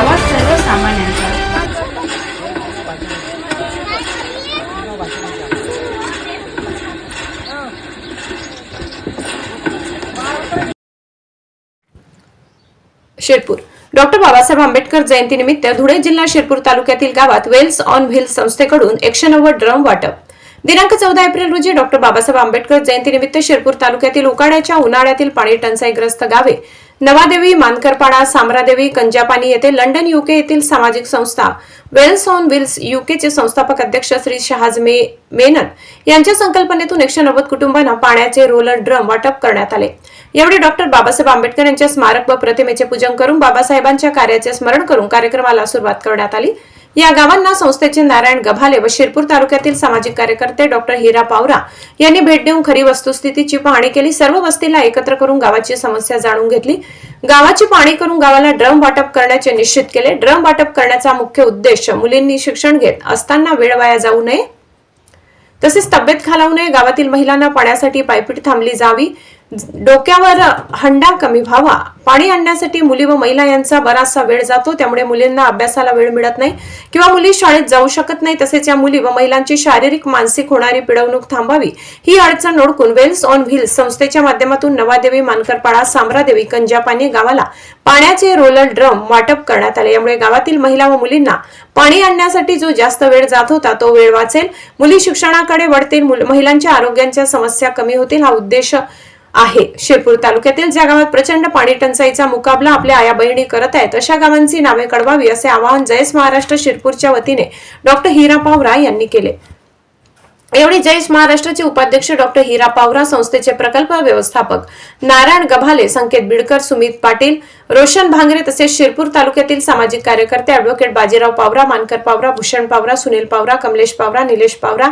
गावात सर्वसामान्यांचा. शेरपूर. डॉक्टर बाबासाहेब आंबेडकर जयंतीनिमित्त धुळे जिल्हा शेरपूर तालुक्यातील गावात वेल्स ऑन व्हील्स संस्थेकडून एकशे नव्वद ड्रम वाटप. दिनांक चौदा एप्रिल रोजी डॉक्टर बाबासाहेब आंबेडकर जयंतीनिमित्त शिरपूर तालुक्यातील उकाड्याच्या उन्हाळ्यातील पाणी टंचाईग्रस्त गावे नवादेवी मानकरपाडा सामरादेवी कंजापानी येथे लंडन युके येथील सामाजिक संस्था वेल्स ऑन व्हील्स युकेचे संस्थापक अध्यक्ष श्री शहाज मे मेनन यांच्या संकल्पनेतून एकशे नव्वद कुटुंबांना पाण्याचे रोलर ड्रम वाटप करण्यात आले. यावेळी डॉक्टर बाबासाहेब आंबेडकर यांच्या स्मारक व प्रतिमेचे पूजन करून बाबासाहेबांच्या कार्याचे स्मरण करून कार्यक्रमाला सुरुवात करण्यात आली. या गावांना संस्थेचे नारायण गभाले व शिरपूर तालुक्यातील सामाजिक कार्यकर्ते डॉक्टर हिरा पावरा यांनी भेट देऊन खरी वस्तुस्थितीची पाहणी केली. सर्व वस्तीला एकत्र करून गावाची समस्या जाणून घेतली. गावाची पाहणी करून गावाला ड्रम वाटप करण्याचे निश्चित केले. ड्रम वाटप करण्याचा मुख्य उद्देश मुलींनी शिक्षण घेत असताना वेळ वाया जाऊ नये. तसेच तब्येत खालावू नये. गावातील महिलांना पाण्यासाठी पायपीट थांबली जावी. डोक्यावर हंडा कमी व्हावा. पाणी आणण्यासाठी मुली व महिला यांचा बराचसा वेळ जातो त्यामुळे मुलींना अभ्यासाला वेळ मिळत नाही किंवा मुली शाळेत जाऊ शकत नाही तसेच या मुली व महिलांची शारीरिक मानसिक होणारी पिडवणूक थांबावी. ही अडचण ओळखून वेल्स ऑन व्हील्स संस्थेच्या माध्यमातून नवादेवी मानकरपाडा सामरादेवी कंजापानी गावाला पाण्याचे रोलर ड्रम वाटप करण्यात आले. यामुळे गावातील महिला व मुलींना पाणी आणण्यासाठी जो जास्त वेळ जात होता तो वेळ वाचेल. मुली शिक्षणाकडे वळतील महिलांच्या आरोग्यांच्या समस्या कमी होतील. हा उद्देश आहे. शिरपूर तालुक्यातील ज्या गावात प्रचंड पाणी टंचाईचा मुकाबला आपल्या आया बहिणी करत आहेत अशा गावांची नावे कळवावी असे आवाहन जयस महाराष्ट्र शिरपूरच्या वतीने डॉक्टर हिरा पावरा यांनी केले. एवढी जयेश महाराष्ट्राचे उपाध्यक्ष डॉक्टर हिरा पावरा संस्थेचे प्रकल्प व्यवस्थापक नारायण गभाले संकेत बिडकर सुमित पाटील रोशन भांगरे तसेच शिरपूर तालुक्यातील सामाजिक कार्यकर्ते अॅडव्होकेट बाजीराव पावरा मानकर पावरा भूषण पावरा सुनील पावरा कमलेश पावरा निलेश पावरा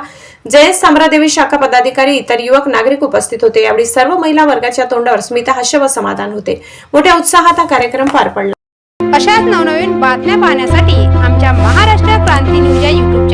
जयेश साम्रादेवी शाखा पदाधिकारी इतर युवक नागरिक उपस्थित होते. यावेळी सर्व महिला वर्गाच्या तोंडावर स्मिता हास्य व समाधान होते. मोठ्या उत्साहात हा कार्यक्रम पार पडला. अशाच नवनवीन बातम्या पाहण्यासाठी आमच्या महाराष्ट्र क्रांती न्यूज या युट्यूब